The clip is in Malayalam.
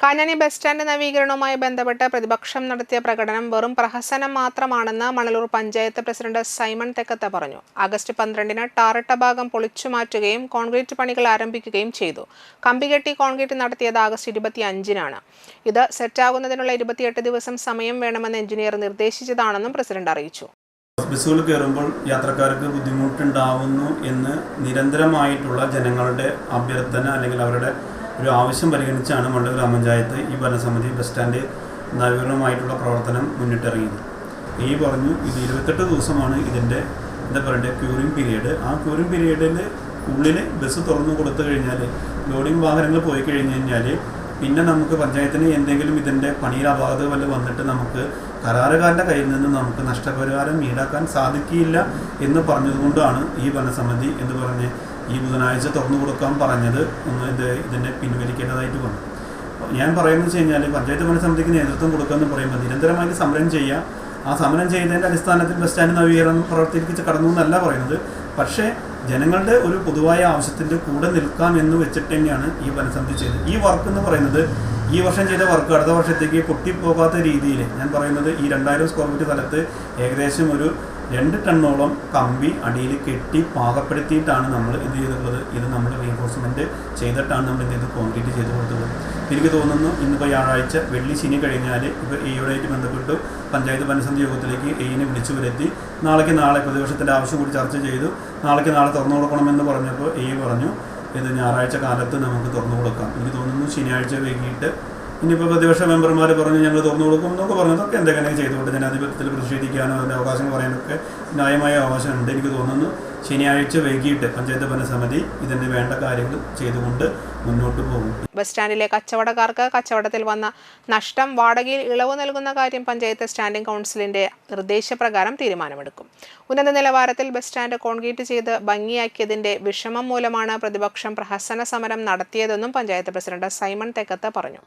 കാഞ്ഞാണി ബസ് സ്റ്റാൻഡ് നവീകരണവുമായി ബന്ധപ്പെട്ട് പ്രതിപക്ഷം നടത്തിയ പ്രകടനം വെറും പ്രഹസനം മാത്രമാണെന്ന് മണലൂർ പഞ്ചായത്ത് പ്രസിഡന്റ് സൈമൺ തെക്കത്ത് പറഞ്ഞു. ആഗസ്റ്റ് പന്ത്രണ്ടിന് ടാറിട്ട ഭാഗം പൊളിച്ചു മാറ്റുകയും കോൺക്രീറ്റ് പണികൾ ആരംഭിക്കുകയും ചെയ്തു. കമ്പികെട്ടി കോൺക്രീറ്റ് നടത്തിയത് ആഗസ്റ്റ് ഇരുപത്തി അഞ്ചിനാണ് ഇത് സെറ്റാകുന്നതിനുള്ള ഇരുപത്തിയെട്ട് ദിവസം സമയം വേണമെന്ന് എഞ്ചിനീയർ നിർദ്ദേശിച്ചതാണെന്നും പ്രസിഡന്റ് അറിയിച്ചു. ബസ്സുകൾ കയറുമ്പോൾ യാത്രക്കാർക്ക് ബുദ്ധിമുട്ടുണ്ടാവുന്നു എന്ന് നിരന്തരമായിട്ടുള്ള ജനങ്ങളുടെ അഭ്യർത്ഥന അല്ലെങ്കിൽ അവരുടെ ഒരു ആവശ്യം പരിഗണിച്ചാണ് മണ്ഡല ഗ്രാമപഞ്ചായത്ത് ഈ ഭരണസമിതി ബസ് സ്റ്റാൻഡ് നവീകരണമായിട്ടുള്ള പ്രവർത്തനം മുന്നിട്ടിറങ്ങിയത്. ഈ പറഞ്ഞു ഇത് ഇരുപത്തെട്ട് ദിവസമാണ് ഇതിന്റെ എന്താ പറയണ്ടേ ക്യൂറിംഗ് പീരീഡ്. ആ ക്യൂറിംഗ് പീരീഡിൽ ഉള്ളിൽ ബസ് തുറന്നു കൊടുത്തു കഴിഞ്ഞാൽ ലോഡിംഗ് വാഹനങ്ങൾ പോയി കഴിഞ്ഞ് കഴിഞ്ഞാൽ പിന്നെ നമുക്ക് പഞ്ചായത്തിന് എന്തെങ്കിലും ഇതിന്റെ പണിയിൽ അപാകത വല്ല വന്നിട്ട് നമുക്ക് കരാറുകാരന്റെ കയ്യിൽ നിന്ന് നമുക്ക് നഷ്ടപരിഹാരം ഈടാക്കാൻ സാധിക്കില്ല എന്ന് പറഞ്ഞതുകൊണ്ടാണ് ഈ ഭരണസമിതി എന്ന് പറഞ്ഞ് ഈ ബുധനാഴ്ച തുറന്നു കൊടുക്കാൻ പറഞ്ഞത് ഒന്ന് ഇത് ഇതിനെ പിൻവലിക്കേണ്ടതായിട്ട് വന്നു. ഞാൻ പറയുന്നത് വെച്ച് കഴിഞ്ഞാൽ പഞ്ചായത്ത് ഭരണസമിതിക്ക് നേതൃത്വം കൊടുക്കുക എന്ന് പറയുമ്പോൾ നിരന്തരമായിട്ട് സമരം ചെയ്യുക ആ സമരം ചെയ്തതിന്റെ അടിസ്ഥാനത്തിൽ ബസ് സ്റ്റാൻഡ് നവീകരണം പ്രവർത്തിപ്പിച്ച് കടന്നു എന്നല്ല പറയുന്നത്. പക്ഷേ ജനങ്ങളുടെ ഒരു പൊതുവായ ആവശ്യത്തിന്റെ കൂടെ നിൽക്കാം എന്ന് വെച്ചിട്ട് തന്നെയാണ് ഈ ഭരണസമിതി ചെയ്തത്. ഈ വർക്ക് എന്ന് പറയുന്നത് ഈ വർഷം ചെയ്ത വർക്ക് അടുത്ത വർഷത്തേക്ക് പൊട്ടിപ്പോകാത്ത രീതിയിൽ ഞാൻ പറയുന്നത് ഈ രണ്ടായിരം സ്ക്വയർ ഫീറ്റ് സ്ഥലത്ത് ഏകദേശം ഒരു രണ്ട് ടണ്ണോളം കമ്പി അടിയിൽ കെട്ടി പാകപ്പെടുത്തിയിട്ടാണ് നമ്മൾ ഇത് ചെയ്തിട്ടുള്ളത്. ഇത് നമ്മൾ റീഎൻഫോഴ്സ്മെന്റ് ചെയ്തിട്ടാണ് നമ്മൾ ഇത് കോൺക്രീറ്റ് ചെയ്ത് കൊടുത്തത് എനിക്ക് തോന്നുന്നു ഇന്നിപ്പോൾ വ്യാഴാഴ്ച വെള്ളി ശനി കഴിഞ്ഞാൽ ഇപ്പോൾ എയുമായിട്ട് ബന്ധപ്പെട്ട് പഞ്ചായത്ത് ഭരണസമിതി യോഗത്തിലേക്ക് എയിനെ വിളിച്ചു വരുത്തി നാളേക്ക് നാളെ പ്രതിപക്ഷത്തിന്റെ ആവശ്യം കൂടി ചർച്ച ചെയ്തു. നാളേക്ക് നാളെ തുറന്നു കൊടുക്കണമെന്ന് പറഞ്ഞപ്പോൾ എ പറഞ്ഞു ഇത് ഞായറാഴ്ച കാലത്ത് നമുക്ക് തുറന്നു കൊടുക്കാം. എനിക്ക് തോന്നുന്നു ശനിയാഴ്ച വൈകിട്ട് ഇനിയിപ്പോൾ പ്രതിപക്ഷ മെമ്പർമാർ പറഞ്ഞു ഞങ്ങൾ തുറന്നു കൊടുക്കും എന്നൊക്കെ പറഞ്ഞതൊക്കെ എന്തൊക്കെയാണ് ചെയ്തുകൊണ്ട് ജനാധിപത്യത്തിൽ പ്രതിഷേധിക്കാനോ അതിന്റെ അവകാശം പറയാനൊക്കെ ന്യായമായ അവകാശമുണ്ട് എനിക്ക് തോന്നുന്നു. ശനിയാഴ്ച വൈകിട്ട് പഞ്ചായത്ത് ഭരണസമിതി ഇതിന് വേണ്ട കാര്യങ്ങൾ ചെയ്തുകൊണ്ട് മുന്നോട്ട് പോകും. ബസ് സ്റ്റാൻഡിലെ കച്ചവടക്കാർക്ക് കച്ചവടത്തിൽ വന്ന നഷ്ടം വാടകയിൽ ഇളവ് നൽകുന്ന കാര്യം പഞ്ചായത്ത് സ്റ്റാൻഡിംഗ് കൗൺസിലിന്റെ നിർദ്ദേശപ്രകാരം തീരുമാനമെടുക്കും. ഉന്നത നിലവാരത്തിൽ ബസ് സ്റ്റാൻഡ് കോൺക്രീറ്റ് ചെയ്ത് ഭംഗിയാക്കിയതിന്റെ വിഷമം മൂലമാണ് പ്രതിപക്ഷം പ്രഹസന സമരം നടത്തിയതെന്നും പഞ്ചായത്ത് പ്രസിഡന്റ് സൈമൺ തെക്കത്ത് പറഞ്ഞു.